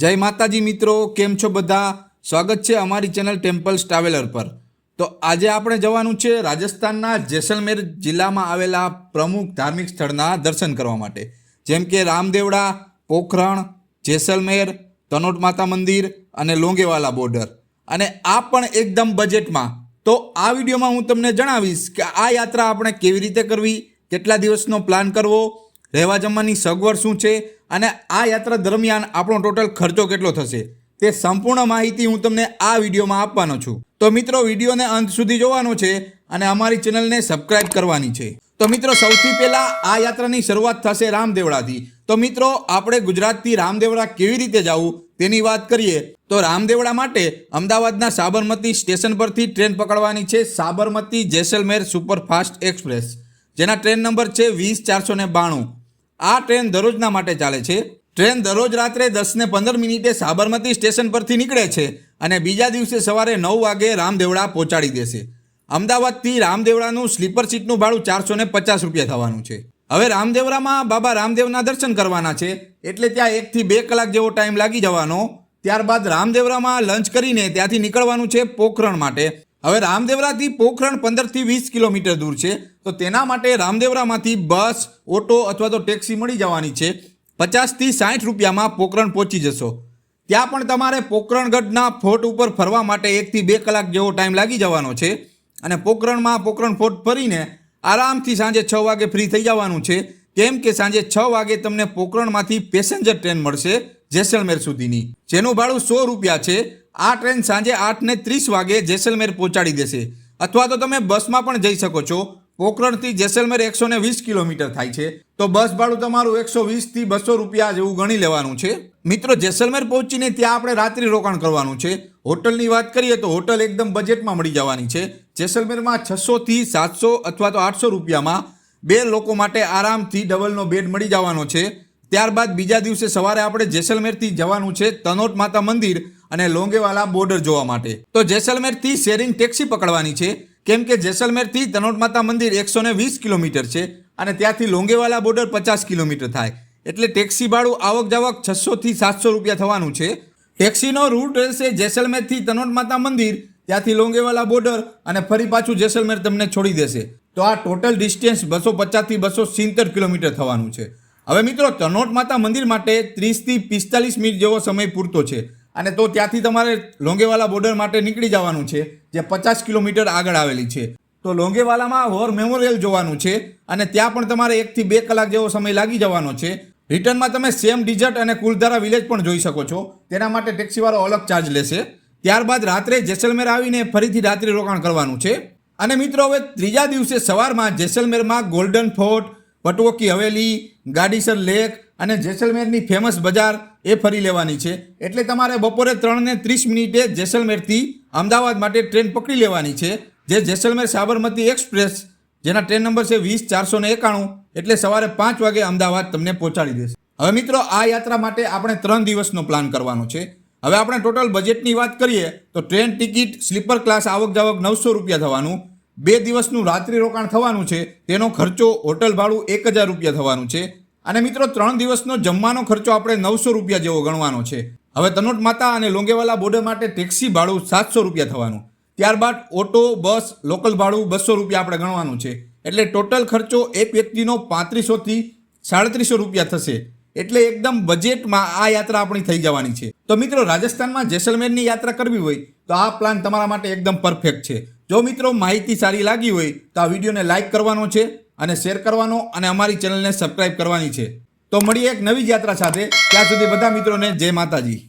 જય માતાજી મિત્રો, કેમ છો બધા? સ્વાગત છે અમારી ચેનલ ટેમ્પલ્સ ટ્રાવેલર પર. તો આજે આપણે જવાનું છે રાજસ્થાનના જેસલમેર જિલ્લામાં આવેલા પ્રમુખ ધાર્મિક સ્થળના દર્શન કરવા માટે. જેમ કે રામદેવડા, પોખરણ, જેસલમેર તનોટ માતા મંદિર અને લોંગેવાલા બોર્ડર. અને આ પણ એકદમ બજેટમાં. તો આ વિડીયોમાં હું તમને જણાવીશ કે આ યાત્રા આપણે કેવી રીતે કરવી, કેટલા દિવસનો પ્લાન કરવો રહેવા જમવાની સગવડ શું છે અને આ યાત્રા દરમિયાન આપણો ટોટલ ખર્ચો કેટલો થશે તે સંપૂર્ણ માહિતી હું તમને આ વિડીયોમાં આપવાનો છું. તો મિત્રો, વિડીયોને અંત સુધી જોવાનો છે અને અમારી ચેનલને સબસ્ક્રાઇબ કરવાની છે. તો મિત્રો, સૌથી પહેલાં આ યાત્રાની શરૂઆત થશે રામદેવડાથી. તો મિત્રો, આપણે ગુજરાતથી રામદેવડા કેવી રીતે જવું તેની વાત કરીએ. તો રામદેવડા માટે અમદાવાદના સાબરમતી સ્ટેશન પરથી ટ્રેન પકડવાની છે સાબરમતી જેસલમેર સુપરફાસ્ટ એક્સપ્રેસ. જેના ટ્રેન નંબર છે વીસ ચારસો ને બાણું. આ ટ્રેન દરરોજના માટે ચાલે છે. ટ્રેન દરરોજ રાત્રે દસ ને પંદર મિનિટે સાબરમતી સ્ટેશન પરથી નીકળે છે અને બીજા દિવસે સવારે નવ વાગે રામદેવડા પહોંચાડી દેશે. અમદાવાદથી રામદેવડાનું સ્લીપર સીટનું ભાડું ચારસો ને પચાસ રૂપિયા થવાનું છે. હવે રામદેવરામાં બાબા રામદેવના દર્શન કરવાના છે. એટલે ત્યાં એકથી બે કલાક જેવો ટાઈમ લાગી જવાનો. ત્યારબાદ રામદેવરામાં લંચ કરીને ત્યાંથી નીકળવાનું છે પોખરણ માટે. હવે રામદેવરાથી પોખરણ પંદરથી વીસ કિલોમીટર દૂર છે. તો તેના માટે રામદેવરામાંથી બસ, ઓટો અથવા તો ટેક્સી મળી જવાની છે. પચાસથી સાઠ રૂપિયામાં પોખરણ પહોંચી જશો. ત્યાં પણ તમારે પોખરણગઢના ફોર્ટ ઉપર ફરવા માટે એકથી બે કલાક જેવો ટાઈમ લાગી જવાનો છે. અને પોખરણમાં પોખરણ ફોર્ટ ફરીને આરામથી સાંજે છ વાગે ફ્રી થઈ જવાનું છે. કેમ કે સાંજે છ વાગે તમને પોખરણમાંથી પેસેન્જર ટ્રેન મળશે જેસલમેર સુધીની, જેનું ભાડું સો રૂપિયા છે. આ ટ્રેન સાંજે આઠ ને ત્રીસ વાગે જેસલમેર પહોંચાડી દેશે. અથવા તો તમે બસમાં પણ જઈ શકો છો. પોખરણથી જેસલમેર એકસો ને વીસ કિલોમીટર થાય છે. તો બસ ભાડું તમારું એકસો વીસથી બસો રૂપિયા જેવું ગણી લેવાનું છે. મિત્રો, જેસલમેર પહોંચીને ત્યાં આપણે રાત્રિ રોકાણ કરવાનું છે. હોટલની વાત કરીએ તો હોટલ એકદમ બજેટમાં મળી જવાની છે. જેસલમેરમાં છસોથી સાતસો અથવા તો આઠસો રૂપિયામાં બે લોકો માટે આરામથી ડબલનો બેડ મળી જવાનો છે. ત્યારબાદ બીજા દિવસે સવારે આપણે જેસલમેરથી જવાનું છે તનોટ માતા મંદિર. અને લોંગેવાલા બોર્ડર જોવા માટે. તો જેસલમેરથી શેરિંગ ટેક્સી પકડવાની છે. કેમ કે જેસલમેરથી તનોટ માતા મંદિર એકસો ને વીસ કિલોમીટર છે અને ત્યાંથી લોંગેવાલા બોર્ડર પચાસ કિલોમીટર થાય. એટલે ટેક્સી ભાડું આવક જાવક છસોથી સાતસો રૂપિયા થવાનું છે. ટેક્સીનો રૂટ રહેશે જેસલમેરથી તનોટ માતા મંદિર, ત્યાંથી લોંગેવાલા બોર્ડર અને ફરી પાછું જેસલમેર તમને છોડી દેશે. તો આ ટોટલ ડિસ્ટન્સ બસો પચાસથી બસો સિત્તેર કિલોમીટર થવાનું છે. હવે મિત્રો તનોટ માતા મંદિર માટે ત્રીસથી પિસ્તાલીસ મિનિટ જેવો સમય પૂરતો છે. અને તો ત્યાંથી તમારે લોંગેવાલા બોર્ડર માટે નીકળી જવાનું છે, જે પચાસ કિલોમીટર આગળ આવેલી છે. તો લોંગેવાલામાં વોર મેમોરિયલ જોવાનું છે અને ત્યાં પણ તમારે એકથી બે કલાક જેવો સમય લાગી જવાનો છે. રિટર્નમાં તમે સેમ ડિઝર્ટ અને કુલધારા વિલેજ પણ જોઈ શકો છો. તેના માટે ટેક્સીવાળો અલગ ચાર્જ લેશે. ત્યારબાદ રાત્રે જેસલમેર આવીને ફરીથી રાત્રિ રોકાણ કરવાનું છે. અને મિત્રો, હવે ત્રીજા દિવસે સવારમાં જેસલમેરમાં golden fort Patwon ki Haveli Gadisar lake અને જેસલમેરની ફેમસ બજાર એ ફરી લેવાની છે. એટલે તમારે બપોરે ત્રણને ત્રીસ મિનિટે જેસલમેરથી અમદાવાદ માટે ટ્રેન પકડી લેવાની છે. જે જેસલમેર સાબરમતી એક્સપ્રેસ, જેના ટ્રેન નંબર છે વીસ, ચારસો ને એકાણું, એટલે સવારે પાંચ વાગે અમદાવાદ તમને પહોંચાડી દેશે. હવે મિત્રો, આ યાત્રા માટે આપણે ત્રણ દિવસનો પ્લાન કરવાનો છે. હવે આપણે ટોટલ બજેટની વાત કરીએ, તો ટ્રેન ટિકિટ, સ્લીપર ક્લાસ આવક જાવક નવસો રૂપિયા થવાનું. બે દિવસનું રાત્રિ રોકાણ થવાનું છે. તેનો ખર્ચો હોટલ ભાડું એક હજાર રૂપિયા થવાનું છે. અને મિત્રો, ત્રણ દિવસનો જમવાનો ખર્ચો આપણે નવસો રૂપિયા જેવો ગણવાનો છે. હવે તનોટ માતા અને લોંગેવાલા બોર્ડર માટે ટેક્સી ભાડું સાતસો રૂપિયા થવાનું. ત્યારબાદ ઓટો, બસ, લોકલ ભાડું બસો રૂપિયા આપણે ગણવાનું છે. એટલે ટોટલ ખર્ચો એક વ્યક્તિનો પાંત્રીસોથી સાડત્રીસો રૂપિયા થશે. એટલે એકદમ બજેટમાં આ યાત્રા આપણી થઈ જવાની છે. તો મિત્રો, રાજસ્થાનમાં જેસલમેરની યાત્રા કરવી હોય, તો આ પ્લાન તમારા માટે એકદમ પરફેક્ટ છે. જો મિત્રો માહિતી સારી લાગી હોય, તો આ વિડીયોને લાઇક કરવાનો છે. અને શેર કરવાનો અને અમારી ચેનલને સબસ્ક્રાઇબ કરવાની છે. તો મળીએ એક નવી યાત્રા સાથે. ત્યાં સુધી બધા મિત્રોને જય માતાજી.